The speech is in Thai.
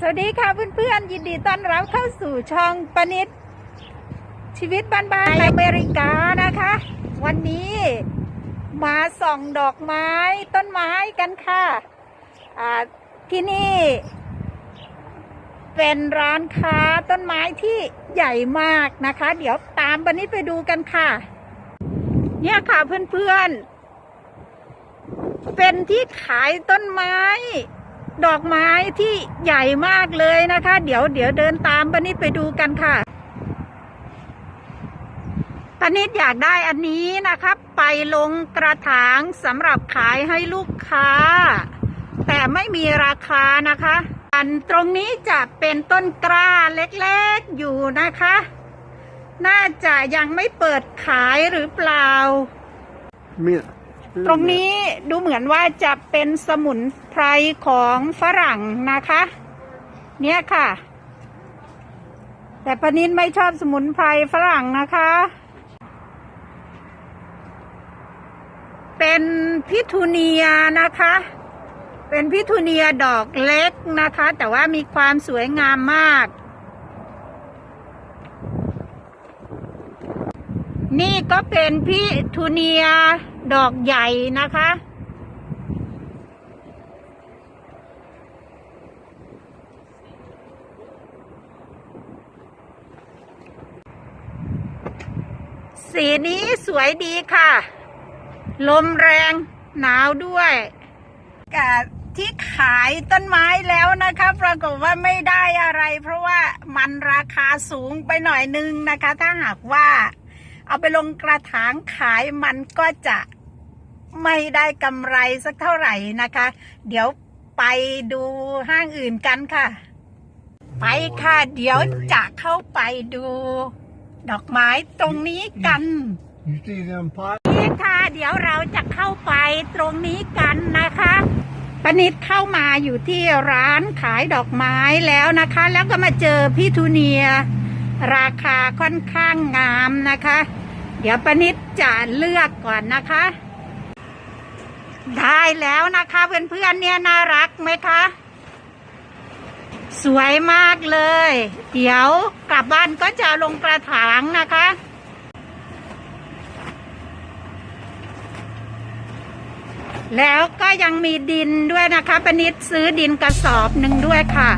สวัสดีค่ะเพื่อนๆ ยินดีต้อนรับเข้าสู่ช่องปนิดชีวิตบ้านๆในอเมริกานะคะ วันนี้มาส่องดอกไม้ต้นไม้กันค่ะอ่าที่นี่ เป็นร้านค้าต้นไม้ที่ใหญ่มากนะคะ เดี๋ยวตามปนิดไปดูกันค่ะ เนี่ยค่ะเพื่อนๆ เป็นที่ขายต้นไม้ ดอกไม้ที่ใหญ่มากเลยนะคะ เดี๋ยวเดี๋ยวเดินตามปนิดไปดูกันค่ะปนิดอยากได้อันนี้นะคะไปลงกระถางสำหรับขายให้ลูกค้า แต่ไม่มีราคานะคะ อันตรงนี้จะเป็นต้นกล้าเล็กๆอยู่นะคะ น่าจะยังไม่เปิดขายหรือเปล่า Mira. ตรงนี้ดูเหมือนว่าจะเป็นสมุนไพรของฝรั่งนะคะ เนี่ยค่ะ แต่ปนินไม่ชอบสมุนไพรฝรั่งนะคะ เป็นพิทูเนียนะคะ เป็นพิทูเนียดอกเล็กนะคะ แต่ว่ามีความสวยงามมากนี่ก็เป็นพิทูเนีย ดอกใหญ่นะคะ สีนี้สวยดีค่ะ ลมแรงหนาวด้วยกับที่ขายต้นไม้แล้วนะคะปรากฏว่าไม่ได้อะไร เพราะว่ามันราคาสูงไปหน่อยนึงนะคะ ถ้าหากว่าเอาไปลงกระถางขายมันก็จะ ไม่ได้กำไรสักเท่าไหร่นะคะ เดี๋ยวไปดูห้างอื่นกันค่ะ ไปค่ะ เดี๋ยวจะเข้าไปดู ดอกไม้ตรงนี้กัน You see them pot? นี่ค่ะ เดี๋ยวเราจะเข้าไปตรงนี้กันนะคะปนิดเข้ามาอยู่ที่ร้านขายดอกไม้แล้วนะคะ แล้วก็มาเจอพี่ทูเนีย ราคาค่อนข้างงามนะคะ เดี๋ยวปนิดจะเลือกก่อนนะคะ ได้แล้วนะคะเพื่อนๆเนี่ยน่ารักไหมคะ สวยมากเลย เดี๋ยวกลับบ้านก็จะลงกระถางนะคะ แล้วก็ยังมีดินด้วยนะคะปนิดซื้อดินกระสอบหนึ่งด้วยค่ะ